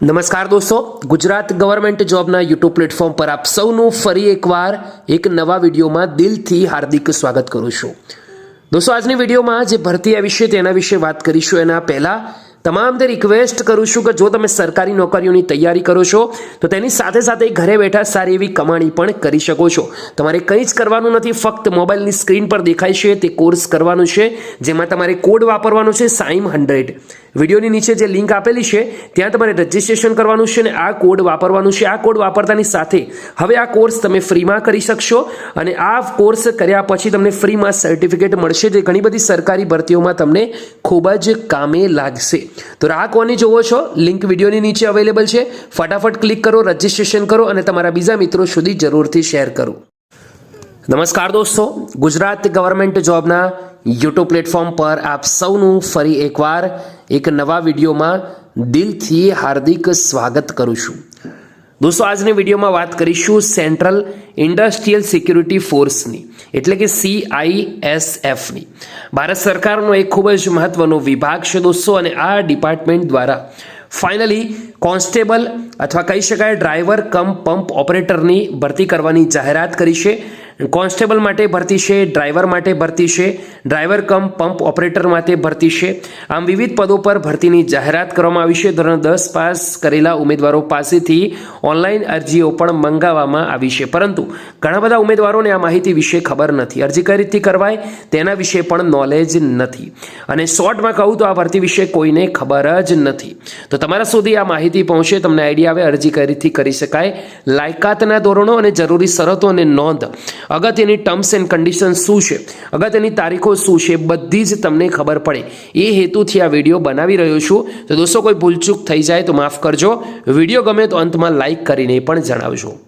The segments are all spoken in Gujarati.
નમસ્કાર દોસ્તો, ગુજરાત ગવર્મેન્ટ જોબના યુટ્યુબ પ્લેટફોર્મ પર આપ સૌનું ફરી એકવાર એક નવા વિડીયોમાં દિલથી હાર્દિક સ્વાગત કરું છું. દોસ્તો, આજની વિડીયોમાં જે ભરતી આવી છે તેના વિશે વાત કરીશું. એના પહેલાં તમામને રિક્વેસ્ટ કરું છું કે જો તમે સરકારી નોકરીઓની તૈયારી કરો છો, તો તેની સાથે સાથે ઘરે બેઠા સારી એવી કમાણી પણ કરી શકો છો. તમારે કંઈ જ કરવાનું નથી, ફક્ત મોબાઈલની સ્ક્રીન પર દેખાય છે, તે કોર્સ કરવાનું છે, જેમાં તમારે કોડ વાપરવાનો છે સાઈમ હંડ્રેડ. વિડીયોની નીચે જે લિંક આપેલી છે, ત્યાં તમારે રજિસ્ટ્રેશન કરવાનું છે અને આ કોડ વાપરવાનું છે. આ કોડ વાપરતાની સાથે હવે આ કોર્સ તમે ફ્રીમાં કરી શકશો અને આ કોર્સ કર્યા પછી તમને ફ્રીમાં સર્ટિફિકેટ મળશે, જે ઘણી બધી સરકારી ભરતીઓમાં તમને ખૂબ જ કામે લાગશે. તો રાહ કોની જોવો છો? લિંક વિડીયોની નીચે અવેલેબલ છે. ફટાફટ ક્લિક કરો, રજિસ્ટ્રેશન કરો અને તમારા બીજા મિત્રો સુધી જરૂરથી શેર કરો. નમસ્કાર દોસ્તો. ગુજરાત ગવર્મેન્ટ જોબના યુટ્યુબ પ્લેટફોર્મ પર આપ સૌનું ફરી એકવાર એક નવા વિડીયોમાં દિલથી હાર્દિક સ્વાગત કરું છું. દોસ્તો, આજની વિડીયોમાં વાત કરીશું સેન્ટ્રલ ઇન્ડસ્ટ્રીયલ સિક્યુરિટી ફોર્સની એટલે કે સીઆઈએસએફની ભારત સરકારનો એક ખૂબ જ મહત્વનો વિભાગ છે દોસ્તો, અને આ ડિપાર્ટમેન્ટ દ્વારા ફાઇનલી કોન્સ્ટેબલ, અથવા કહી શકાય ડ્રાઈવર, કમ પંપ ઓપરેટરની ભરતી કરવાની જાહેરાત કરી છે. કોન્સ્ટેબલ માટે ભરતી છે, ડ્રાઈવર માટે ભરતી છે, ડ્રાઈવર કમ પંપ ઓપરેટર માટે ભરતી છે. આમ વિવિધ પદો પર ભરતીની જાહેરાત કરવામાં આવી છે. ધોરણ દસ પાસ કરેલા ઉમેદવારો પાસેથી ઓનલાઈન અરજીઓ પણ મંગાવવામાં આવી છે. પરંતુ ઘણા બધા ઉમેદવારોને આ માહિતી વિશે ખબર નથી. અરજી કઈ રીતથી કરવાય તેના વિશે પણ નોલેજ નથી. અને શોર્ટમાં કહું તો આ ભરતી વિશે કોઈને ખબર જ નથી. તો તમારા સુધી આ માહિતી પહોંચે, તમને આઈડિયા આવે અરજી કઈ રીતથી કરી શકાય. લાયકાતના ધોરણો અને જરૂરી શરતો અને નોંધ. અગત્યની ટર્મ્સ એન્ડ કન્ડિશન શું છે? અગત્યની તારીખો શું છે? બધી જ તમને ખબર પડે. એ હેતુથી આ વીડિયો બનાવી રહ્યો છું. તો દોસ્તો, કોઈ ભૂલચૂક થઈ જાય તો માફ કરજો. વીડિયો ગમે તો અંતમાં લાઇક કરીને પણ જણાવજો.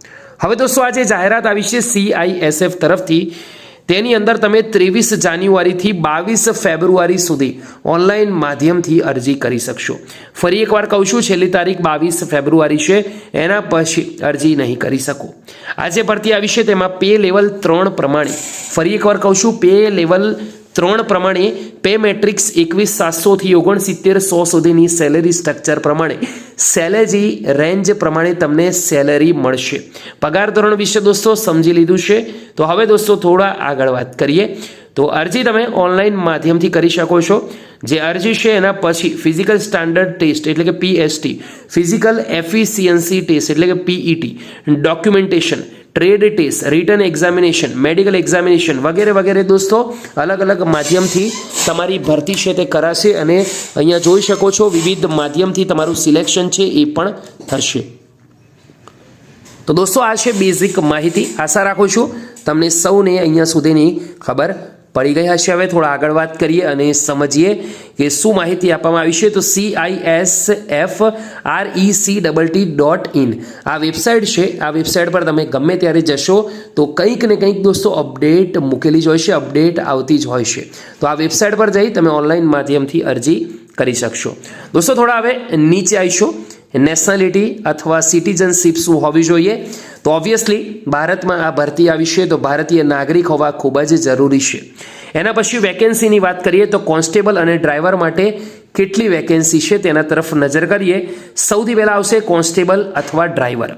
હવે દોસ્તો, આજે જાહેરાત આવી છે સીઆઈએસએફ તરફથી. તેની અંદર તમે ત્રેવીસ જાન્યુઆરીથી બાવીસ ફેબ્રુઆરી સુધી ઓનલાઈન માધ્યમથી અરજી કરી શકશો. ફરી એકવાર કહું છું, છેલ્લી તારીખ બાવીસ ફેબ્રુઆરી છે, એના પછી અરજી નહીં કરી શકો. આજે ભરતી આવી છે, તેમાં પે લેવલ ત્રણ પ્રમાણે. ફરી એકવાર કહું છું, પે લેવલ ત્રણ પ્રમાણે પે મેટ્રિક્સ એકવીસ સાતસોથી ઓગણસિત્તેર સો સુધીની સેલેરી સ્ટ્રક્ચર પ્રમાણે. સેલેરી રેન્જ પ્રમાણે તમને સેલેરી મળશે. પગાર ધોરણ વિશે દોસ્તો સમજી લીધું છે. તો હવે દોસ્તો થોડા આગળ વાત કરીએ. તો અરજી તમે ઓનલાઈન માધ્યમથી કરી શકો છો. જે અરજી છે એના પછી ફિઝિકલ સ્ટાન્ડર્ડ ટેસ્ટ એટલે કે પીએસટી ફિઝિકલ એફિશિયન્સી ટેસ્ટ એટલે કે PET documentation trade test written examination medical examination વગેરે વગેરે દોસ્તો, અલગ અલગ માધ્યમથી તમારી ભરતી છે તે કરાશે અને અહીંયા જોઈ શકો છો વિવિધ માધ્યમથી તમારું સિલેક્શન છે એ પણ થશે. તો દોસ્તો, આ છે બેઝિક માહિતી. આશા રાખું છું તમને સૌને અહીંયા સુધીની ખબર પડી ગઈ હશે હવે થોડા આગળ વાત કરીએ અને સમજીએ કે શું માહિતી આપવામાં આવી છે. તો C I S F R E C double T dot in આ વેબસાઇટ છે. આ વેબસાઇટ પર તમે ગમે ત્યારે જશો તો કંઈક ને કંઈક દોસ્તો અપડેટ મૂકેલી જ હોય છે, અપડેટ આવતી જ હોય છે. તો આ વેબસાઇટ પર જઈ તમે ઓનલાઈન માધ્યમથી અરજી કરી શકશો. દોસ્તો થોડા હવે નીચે આવીશું. નેશનાલિટી અથવા સિટીઝનશીપ શું હોવી જોઈએ. તો ઓબ્વિયસલી ભારતમાં આ ભરતી આવી છે, તો ભારતીય નાગરિક હોવા ખૂબ જ જરૂરી છે. એના પછી વેકેન્સીની વાત કરીએ તો કોન્સ્ટેબલ અને ડ્રાઈવર માટે કેટલી વેકેન્સી છે તેના તરફ નજર કરીએ. સૌથી પહેલાં આવશે કોન્સ્ટેબલ અથવા ડ્રાઈવર.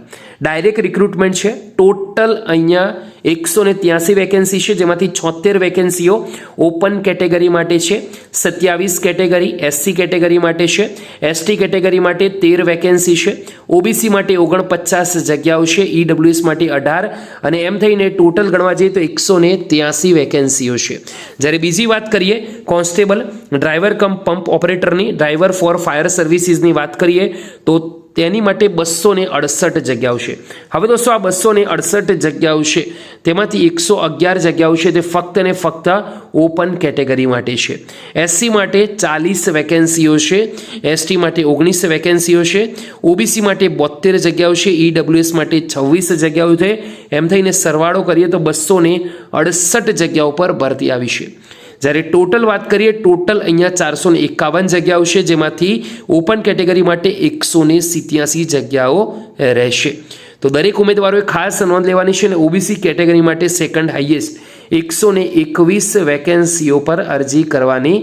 ડાયરેક્ટ રિક્રુટમેન્ટ છે. ટોટલ અહીંયા એકસો ને ત્યાસી વેકેન્સી છે, જેમાંથી છોતેર વેકેન્સીઓ ઓપન કેટેગરી માટે છે. સત્યાવીસ કેટેગરી એસસી કેટેગરી માટે છે. એસટી કેટેગરી માટે તેર વેકેન્સી છે. ઓબીસી માટે ઓગણપચાસ જગ્યાઓ છે. ઈડબ્લ્યુએસ માટે અઢાર. અને એમ થઈને ટોટલ ગણવા જઈએ તો એકસો ને ત્યાસી વેકેન્સીઓ છે. જ્યારે બીજી વાત કરીએ, કોન્સ્ટેબલ, ડ્રાઈવર કમ પંપ ઓપરેટરની ડ્રાઈવર ફોર ફાયર સર્વિસીસની વાત કરીએ, તો તેની માટે બસો અડસઠ જગ્યાઓ છે. હવે દોસ્તો આ બસો અડસઠ જગ્યાઓ છે. તેમાંથી એકસો અગિયાર જગ્યાઓ છે તે ફક્ત ને ફક્ત ઓપન કેટેગરી માટે છે. એસસી માટે ચાલીસ વેકેન્સીઓ છે. એસટી માટે ઓગણીસ વેકેન્સીઓ છે. ઓબીસી માટે બોતેર જગ્યાઓ છે. ઈડબ્લ્યુએસ માટે છવ્વીસ જગ્યાઓ છે. એમ થઈને સરવાળો કરીએ તો બસો અડસઠ જગ્યાઓ પર ભરતી આવી છે. જ્યારે ટોટલ વાત કરીએ, ટોટલ અહીંયા ચારસો ને એકાવન જગ્યાઓ છે, જેમાંથી ઓપન કેટેગરી માટે એકસો ને સિત્યાસી જગ્યાઓ રહેશે. તો દરેક ઉમેદવારોએ ખાસ નોંધ લેવાની છે અને ઓબીસી કેટેગરી માટે સેકન્ડ હાઈએસ્ટ એકસો ને એકવીસ વેકેન્સીઓ પર અરજી કરવાની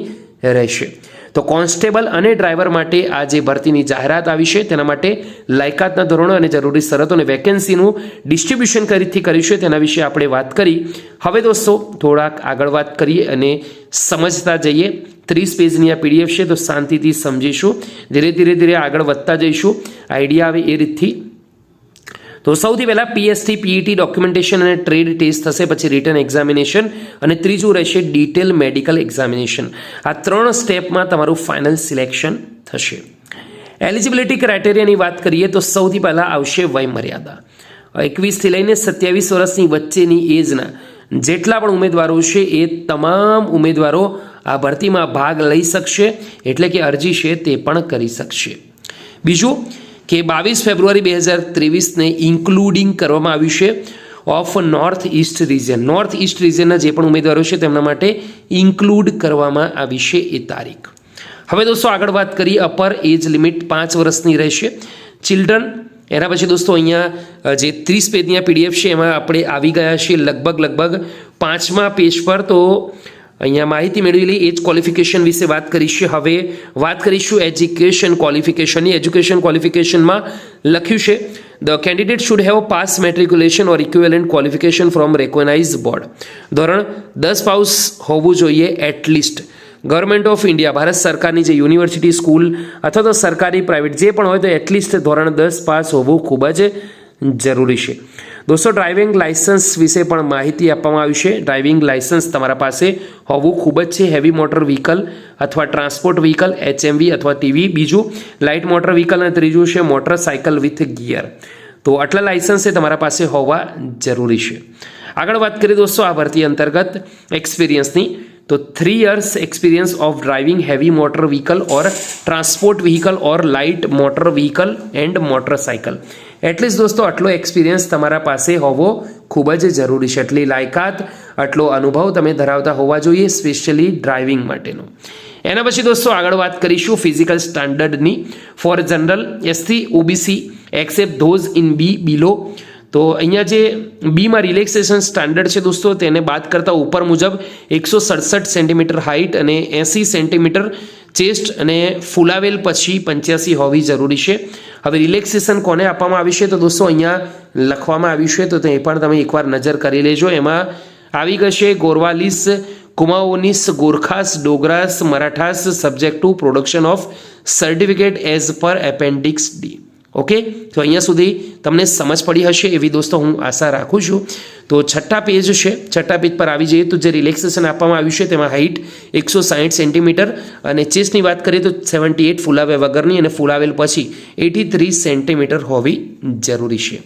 રહેશે. તો કોન્સ્ટેબલ અને ડ્રાઈવર માટે આ જે ભરતીની જાહેરાત આવી છે, તેના માટે લાયકાતના ધોરણો અને જરૂરી શરતો અને વેકેન્સીનું ડિસ્ટ્રીબ્યુશન કરીથી કર્યું તેના વિશે આપણે વાત કરી. હવે દોસ્તો, થોડાક આગળ વાત કરીએ અને સમજતા જઈએ. ત્રીસ પેજની આ પીડીએફ છે, તો શાંતિથી સમજીશું. ધીરે ધીરે ધીરે આગળ વધતા જઈશું. આઈડિયા આવે એ રીતથી. તો સૌથી પહેલાં પીએસટી પીઈટી ડોક્યુમેન્ટેશન અને ટ્રેડ ટેસ્ટ થશે, પછી રિટર્ન એક્ઝામિનેશન અને ત્રીજું રહેશે ડિટેલ મેડિકલ એક્ઝામિનેશન આ ત્રણ સ્ટેપમાં તમારું ફાઇનલ સિલેક્શન થશે. એલિજિબિલિટી ક્રાઇટેરિયાની વાત કરીએ તો સૌથી પહેલાં આવશે વય મર્યાદા એકવીસથી લઈને સત્યાવીસ વર્ષની વચ્ચેની એજના જેટલા પણ ઉમેદવારો છે એ તમામ ઉમેદવારો આ ભરતીમાં ભાગ લઈ શકશે, એટલે કે અરજી છે તે પણ કરી શકશે. બીજું કે બાવીસ ફેબ્રુઆરી બે હજાર ત્રેવીસને ઇન્ક્લુડિંગ કરવામાં આવ્યું છે of north east region north east રિજનના જે પણ ઉમેદવારો છે તેમના માટે ઇન્ક્લુડ કરવામાં આવી છે એ તારીખ. હવે દોસ્તો આગળ વાત કરીએ અપર એજ લિમિટ પાંચ વર્ષની રહેશે. ચિલ્ડ્રન એના પછી દોસ્તો અહીંયા જે ત્રીસ પેજની પીડીએફ છે એમાં આપણે આવી ગયા છીએ લગભગ લગભગ પાંચમા પેજ પર. તો અહીંયા માહિતી મેળવેલી એજ ક્વોલિફિકેશન વિશે વાત કરીશું. હવે વાત કરીશું એજ્યુકેશન ક્વોલિફિકેશનની એજ્યુકેશન ક્વોલિફિકેશનમાં લખ્યું છે the candidate should have pass matriculation or equivalent qualification from recognise board ધોરણ દસ પાઉસ હોવું જોઈએ at least government of India Bharat સરકારની જે યુનિવર્સિટી સ્કૂલ અથવા તો સરકારી પ્રાઇવેટ જે પણ હોય તો એટલીસ્ટ ધોરણ દસ પાસ હોવું ખૂબ જ જરૂરી છે. દોસ્તો ડ્રાઇવિંગ લાઇસન્સ વિશે પણ માહિતી આપવામાં આવી છે. ડ્રાઇવિંગ લાઇસન્સ તમારા પાસે હોવું ખૂબ જ છે. હેવી મોટર વ્હીકલ અથવા ટ્રાન્સપોર્ટ વ્હીકલ એચએમવી અથવા ટીવી બીજું લાઇટ મોટર વ્હીકલ અને ત્રીજું છે મોટરસાયકલ વિથ ગિયર તો આટલા લાઇસન્સ એ તમારા પાસે હોવા જરૂરી છે. આગળ વાત કરીએ દોસ્તો, આ ભરતી અંતર્ગત એક્સપિરિયન્સની તો three years experience of driving heavy motor vehicle or transport vehicle or light motor vehicle and motorcycle at least દોસ્તો આટલો એક્સપિરિયન્સ તમારા પાસે હોવો ખૂબ જ જરૂરી છે એટલી લાયકાત આટલો અનુભવ તમે ધરાવતા હોવા જોઈએ સ્પેશિયલી ડ્રાઇવિંગ માટેનો એના પછી દોસ્તો આગળ વાત કરીશું ફિઝિકલ સ્ટાન્ડર્ડની for general એસથી OBC except those in B below તો અહીંયા જે બીમાં રિલેક્સેશન સ્ટાન્ડર્ડ છે દોસ્તો, તેને બાદ કરતાં ઉપર મુજબ એકસો સડસઠ સેન્ટીમીટર હાઇટ અને એંસી સેન્ટીમીટર ચેસ્ટ અને ફૂલાવેલ પછી પંચ્યાસી હોવી જરૂરી છે. હવે રિલેક્સેશન કોને આપવામાં આવ્યું છે? તો દોસ્તો, અહીંયા લખવામાં આવ્યું છે, તો તે પણ તમે એકવાર નજર કરી લેજો. એમાં આવી ગશે, Garhwalis Kumaonis Gorkhas, Dogras, Marathas subject to production of certificate as per appendix D okay? તો અહીંયા સુધી તમને સમજ પડી હશે એવી દોસ્તો હું આશા રાખું છું. તો છઠ્ઠા પેજ છે. છઠ્ઠા પેજ પર આવી જઈએ તો જે રિલેક્સેશન આપવામાં આવ્યું છે તેમાં હાઇટ એકસો સાહીઠ સેન્ટીમીટર અને ચેસ્ટની વાત કરીએ તો સેવન્ટી એટ ફૂલાવ્યા વગરની અને ફૂલાવેલ પછી એટી થ્રી સેન્ટીમીટર હોવી જરૂરી છે.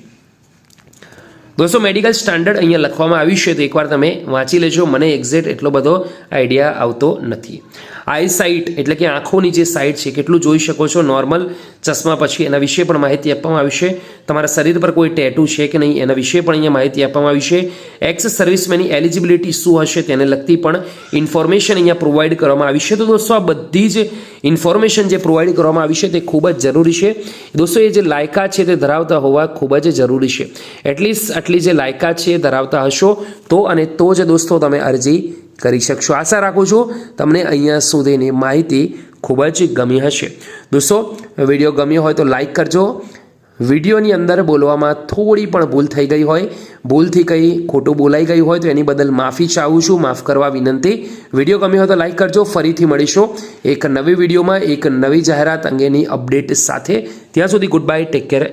દોસ્તો મેડિકલ સ્ટાન્ડર્ડ અહીંયા લખવામાં આવ્યું છે. તો એકવાર તમે વાંચી લેજો. મને એક્ઝેક્ટ એટલો બધો આઈડિયા આવતો નથી. આઈ સાઇટ એટલે કે આંખોની જે સાઇટ છે, કેટલું જોઈ શકો છો? નોર્મલ ચશ્મા પછી એના વિશે પણ માહિતી આપવામાં આવી છે. તમારા શરીર પર કોઈ ટેટુ છે કે નહીં એના વિશે પણ અહીંયા માહિતી આપવામાં આવી છે. એક્સ સર્વિસમેનની એલિજિબિલિટી શું હશે તેને લગતી પણ ઇન્ફોર્મેશન અહીંયા પ્રોવાઈડ કરવામાં આવી છે. તો દોસ્તો, આ બધી જ ઇન્ફોર્મેશન જે પ્રોવાઈડ કરવામાં આવી છે તે ખૂબ જ જરૂરી છે. દોસ્તો, એ જે લાયકાત છે તે ધરાવતા હોવા ખૂબ જ જરૂરી છે. એટલીસ્ટ આટલી જે લાયકાત છે એ ધરાવતા હશો તો અને તો જ દોસ્તો તમે અરજી કરી શકશો. આશા રાખું છું તમને અહીંયા સુધીની માહિતી ખૂબ જ ગમી હશે. દોસ્તો, વીડિયો ગમ્યો હોય તો લાઇક કરજો. વિડીયોની અંદર બોલવામાં થોડી પણ ભૂલ થઈ ગઈ હોય, ભૂલથી કંઈ ખોટું બોલાઈ ગયું હોય તો એની બદલ માફી ચાહું છું, માફ કરવા વિનંતી. વીડિયો ગમ્યો હોય તો લાઇક કરજો, ફરીથી મળીશું એક નવી વિડીયોમાં, એક નવી જાહેરાત અંગેની અપડેટ સાથે. ત્યાં સુધી ગુડ બાય ટેક કેર